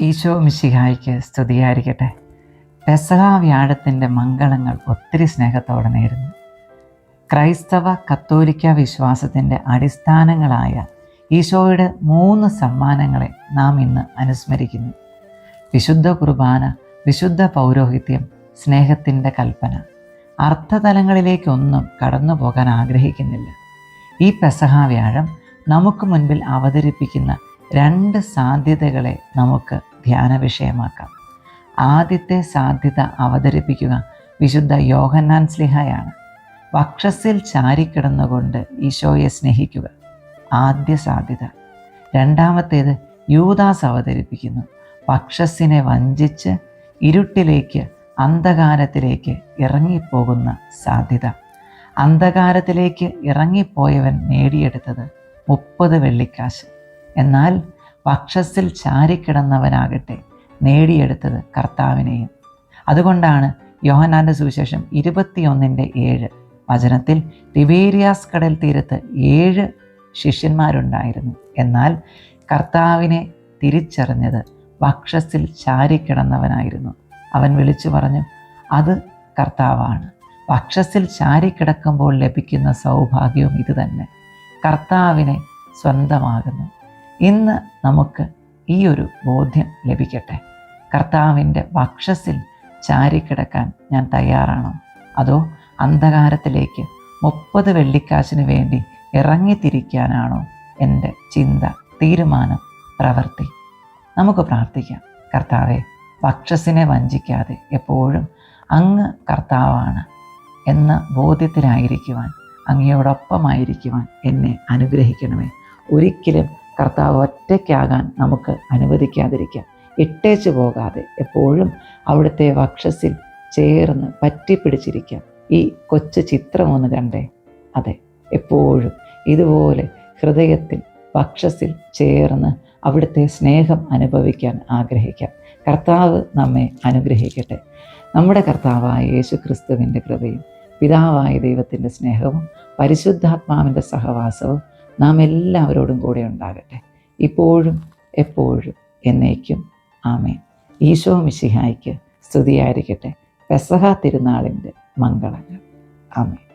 ഈശോ മിശിഹായിക്ക് സ്തുതിയായിരിക്കട്ടെ. പെസഹാ വ്യാഴത്തിന്റെ മംഗളങ്ങൾ ഒത്തിരി സ്നേഹത്തോടെ നേരുന്നു. ക്രൈസ്തവ കത്തോലിക്ക വിശ്വാസത്തിന്റെ അടിസ്ഥാനങ്ങളായ ഈശോയുടെ മൂന്ന് സമ്മാനങ്ങളെ നാം ഇന്ന് അനുസ്മരിക്കുന്നു. വിശുദ്ധ കുർബാന വിശുദ്ധ പൗരോഹിത്യം സ്നേഹത്തിന്റെ കൽപ്പന. അർത്ഥതലങ്ങളിലേക്കൊന്നും കടന്നു പോകാൻ ആഗ്രഹിക്കുന്നില്ല. ഈ പെസഹാ വ്യാഴം നമുക്ക് മുൻപിൽ അവതരിപ്പിക്കുന്ന രണ്ട് സാധ്യതകളെ നമുക്ക് ധ്യാന വിഷയമാക്കാം. ആദ്യത്തെ സാധ്യത അവതരിപ്പിക്കുക വിശുദ്ധ യോഹന്നാൻ സ്ലിഹയാണ്. വക്ഷസിൽ ചാരിക്കിടന്നുകൊണ്ട് ഈശോയെ സ്നേഹിക്കുക. ആദ്യ സാധ്യത. രണ്ടാമത്തേത് യൂദാസ് അവതരിപ്പിക്കുന്നു. വക്ഷസിനെ വഞ്ചിച്ച് ഇരുട്ടിലേക്ക് അന്ധകാരത്തിലേക്ക് ഇറങ്ങിപ്പോകുന്ന സാധ്യത. അന്ധകാരത്തിലേക്ക് ഇറങ്ങിപ്പോയവൻ നേടിയെടുത്തത് മുപ്പത് വെള്ളിക്കാശ്. എന്നാൽ വക്ഷസിൽ ചാരിക്കിടന്നവനാകട്ടെ നേടിയെടുത്തത് കർത്താവിനെയും. അതുകൊണ്ടാണ് യോഹനാന്റെ സുവിശേഷം ഇരുപത്തിയൊന്നിന്റെ ഏഴ് വചനത്തിൽ തിബേരിയാസ് കടൽ തീരത്ത് ഏഴ് ശിഷ്യന്മാരുണ്ടായിരുന്നു. എന്നാൽ കർത്താവിനെ തിരിച്ചറിഞ്ഞത് വക്ഷസിൽ ചാരിക്കിടന്നവനായിരുന്നു. അവൻ വിളിച്ചു പറഞ്ഞു അത് കർത്താവാണ്. വക്ഷസിൽ ചാരിക്കിടക്കുമ്പോൾ ലഭിക്കുന്ന സൗഭാഗ്യവും ഇതുതന്നെ. കർത്താവിനെ സ്വന്തമാകുന്നു. ഇന്ന് നമുക്ക് ഈ ഒരു ബോധ്യം ലഭിക്കട്ടെ. കർത്താവിന്റെ വക്ഷസിൽ ചാരിക്കിടക്കാൻ ഞാൻ തയ്യാറാണോ. അതോ അന്ധകാരത്തിലേക്ക് മുപ്പത് വെള്ളിക്കാശിന് വേണ്ടി ഇറങ്ങിത്തിരിക്കാനാണോ എന്റെ ചിന്ത തീരുമാനം പ്രവൃത്തി? നമുക്ക് പ്രാർത്ഥിക്കാം. കർത്താവെ വക്ഷസിനെ വഞ്ചിക്കാതെ എപ്പോഴും അങ്ങ് കർത്താവാണ്. എന്ന ബോധ്യത്തിലായിരിക്കുവാൻ അങ്ങയോടൊപ്പമായിരിക്കുവാൻ എന്നെ അനുഗ്രഹിക്കണമേ. ഒരിക്കലും കർത്താവ് ഒറ്റയ്ക്കാകാൻ നമുക്ക് അനുവദിക്കാതിരിക്കാം. ഇട്ടേച്ചു പോകാതെ എപ്പോഴും അവിടുത്തെ വക്ഷസിൽ ചേർന്ന് പറ്റിപ്പിടിച്ചിരിക്കാം. ഈ കൊച്ചു ചിത്രം ഒന്ന് കണ്ടേ? അതെ എപ്പോഴും ഇതുപോലെ ഹൃദയത്തിൽ വക്ഷസിൽ ചേർന്ന് അവിടുത്തെ സ്നേഹം അനുഭവിക്കാൻ ആഗ്രഹിക്കാം. കർത്താവ് നമ്മെ അനുഗ്രഹിക്കട്ടെ. നമ്മുടെ കർത്താവായ യേശു ക്രിസ്തുവിന്റെ കൃപയും പിതാവായ ദൈവത്തിന്റെ സ്നേഹവും പരിശുദ്ധാത്മാവിന്റെ സഹവാസവും നാം എല്ലാവരോടും കൂടെ ഉണ്ടാകട്ടെ. ഇപ്പോഴും എപ്പോഴും എന്നേക്കും. ആമേൻ. ഈശോ മിശിഹായ്ക്ക് സ്തുതിയായിരിക്കട്ടെ. പെസഹ തിരുനാളിന്റെ മംഗളങ്ങൾ. ആമേൻ.